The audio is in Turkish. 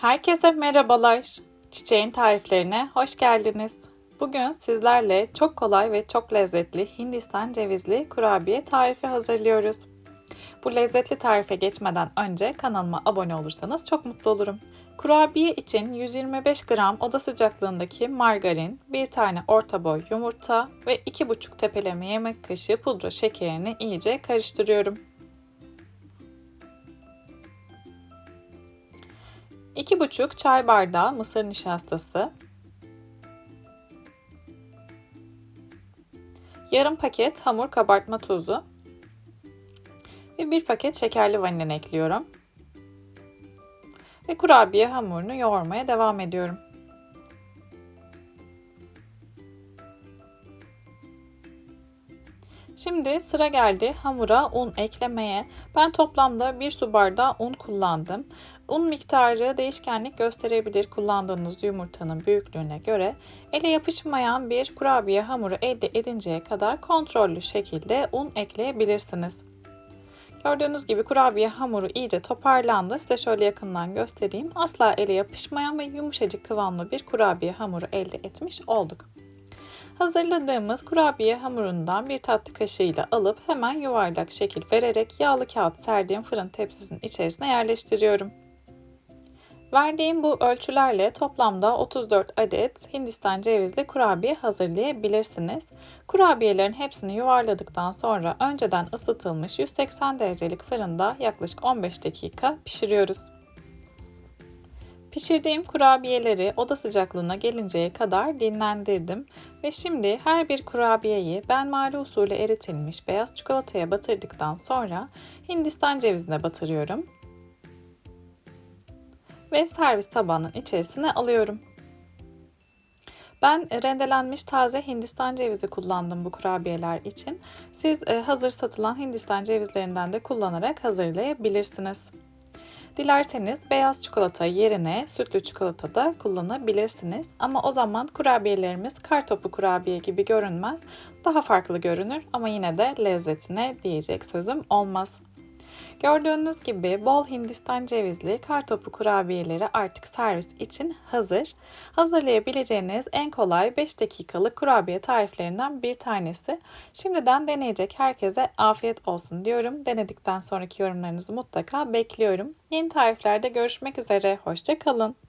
Herkese merhabalar. Çiçeğin tariflerine hoş geldiniz. Bugün sizlerle çok kolay ve çok lezzetli Hindistan cevizli kurabiye tarifi hazırlıyoruz. Bu lezzetli tarife geçmeden önce kanalıma abone olursanız çok mutlu olurum. Kurabiye için 125 gram oda sıcaklığındaki margarin, bir tane orta boy yumurta ve 2,5 tepeleme yemek kaşığı pudra şekerini iyice karıştırıyorum. 2,5 çay bardağı mısır nişastası, yarım paket hamur kabartma tozu ve bir paket şekerli vanilin ekliyorum. Ve kurabiye hamurunu yoğurmaya devam ediyorum. Şimdi sıra geldi hamura un eklemeye. Ben toplamda 1 su bardağı un kullandım. Un miktarı değişkenlik gösterebilir kullandığınız yumurtanın büyüklüğüne göre. Ele yapışmayan bir kurabiye hamuru elde edinceye kadar kontrollü şekilde un ekleyebilirsiniz. Gördüğünüz gibi kurabiye hamuru iyice toparlandı. Size şöyle yakından göstereyim. Asla ele yapışmayan ve yumuşacık kıvamlı bir kurabiye hamuru elde etmiş olduk. Hazırladığımız kurabiye hamurundan bir tatlı kaşığıyla alıp hemen yuvarlak şekil vererek yağlı kağıt serdiğim fırın tepsisinin içerisine yerleştiriyorum. Verdiğim bu ölçülerle toplamda 34 adet Hindistan cevizli kurabiye hazırlayabilirsiniz. Kurabiyelerin hepsini yuvarladıktan sonra önceden ısıtılmış 180 derecelik fırında yaklaşık 15 dakika pişiriyoruz. Pişirdiğim kurabiyeleri oda sıcaklığına gelinceye kadar dinlendirdim ve şimdi her bir kurabiyeyi ben mali usulü eritilmiş beyaz çikolataya batırdıktan sonra Hindistan cevizine batırıyorum ve servis tabağının içerisine alıyorum. Ben rendelenmiş taze Hindistan cevizi kullandım bu kurabiyeler için. Siz e, hazır satılan Hindistan cevizlerinden de kullanarak hazırlayabilirsiniz. Dilerseniz beyaz çikolata yerine sütlü çikolata da kullanabilirsiniz. Ama o zaman kurabiyelerimiz kartopu kurabiye gibi görünmez. Daha farklı görünür ama yine de lezzetine diyecek sözüm olmaz. Gördüğünüz gibi bol Hindistan cevizli kartopu kurabiyeleri artık servis için hazır. Hazırlayabileceğiniz en kolay 5 dakikalık kurabiye tariflerinden bir tanesi. Şimdiden deneyecek herkese afiyet olsun diyorum. Denedikten sonraki yorumlarınızı mutlaka bekliyorum. Yeni tariflerde görüşmek üzere. Hoşçakalın.